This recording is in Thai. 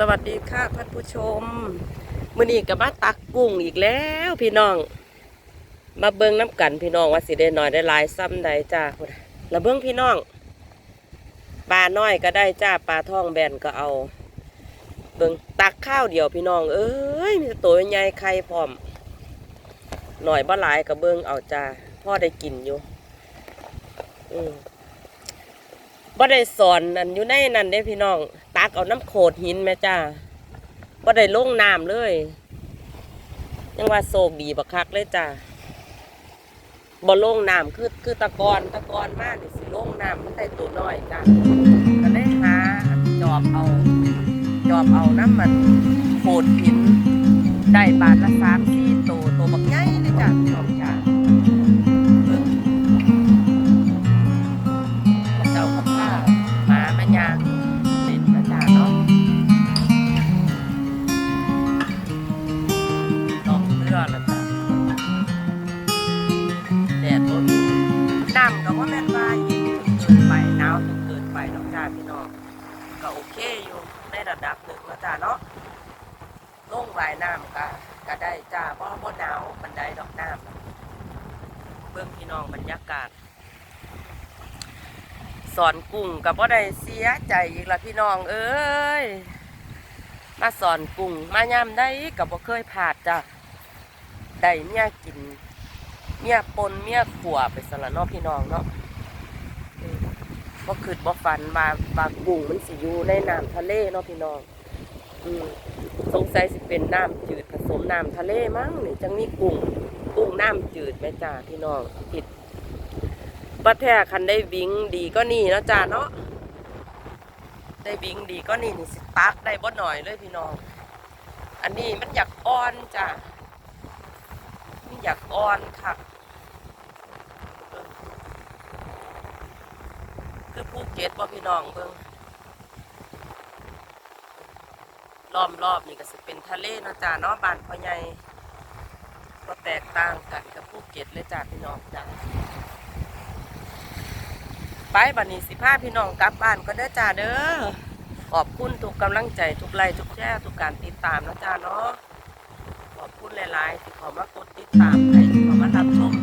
สวัสดีค่ะท่านผู้ชม มื้อนี้ก็มาตักกุ้งอีกแล้วพี่น้อง มาเบิ่งน้ำกันพี่น้องว่าสิได้น้อยได้หลายซ้ำใดจ้าแล้วเบิ่งพี่น้องปลาน้อยก็ได้จ้าปลาท่องแบนก็เอา เบิ่งตักข้าวเดียวพี่น้อง เอ้ยมีตัวใหญ่ไข่พร้อม หน่อยบ่หลายก็เบิ่งเอาจ้าพ่อได้กินอยู่อืมบ่ได้สอนนั่นอยู่ในนั่นเด้พี่น้อง ตักเอาน้ำโขดหินแม่จ้าบ่ได้ลงน้ำเลย ยังว่าโศกดีบักคักเลยจ้าบ่ลงน้ำคือคือตะกอนตะกอนมากนี่สิลงน้ำมันได้ตัวน้อยจ้าก็เลยหาจอบเอา จอบเอาน้ำมันโขดหินได้บาทละสามสี่ตัวตัวบักใหญ่เลยจ้าพี่น้องจ้า ก็โอเคอยู่ในระดับหนึ่งแล้วจ้าเนาะลงวายน้ำก็ก็ได้จ้าเพราะว่าหนาวบันไดดอกน้ำเบื้องพี่น้องบรรยากาศ สอนกุ้งกับว่าได้เสียใจอีกละพี่น้องเอ้ยมาสอนกุ้งมาย่ำได้กับว่าเคยผ่าดจ้ะได้เมียกินเมียปนเมียขวไปสละนาะพี่น้องเนาะ บ่คืดบ่ฝันว่าว่ากุ้งมันสิอยู่ในน้ำทะเลเนาะพี่น้องอืมสงสัยสิเป็นน้ำจืดผสมน้ำทะเลมั้งนี่จังมีกุ้งกุ้งน้ำจืดแม่จ้าพี่น้องผิดบัดแท้คันได้วิ่งดีก็นี่เนาะจ้าเนาะได้วิ่งดีก็นี่นี่สิตักได้บ่หน่อยเลยพี่น้อง อันนี้มันอยากอ่อนจ้ามันอยากอ่อนค่ะคือ ภูเก็ตบ่พี่น้องเบิ่งล้อมรอบนี่ก็สิเป็นทะเลนะจ้าเนาะบ้านพ่อใหญ่ก็แตกต่างกันกับภูเก็ตเลยจ้าพี่น้องจ้าไปบัดนี้สิพาพี่น้องกลับบ้านก็เด้จ้าเด้อขอบคุณทุกกำลังใจทุกไลค์ทุกแชร์ทุกการติดตามนะจ้าเนาะขอบคุณหลายๆที่ขอมากดติดตามให้ขอมารับชม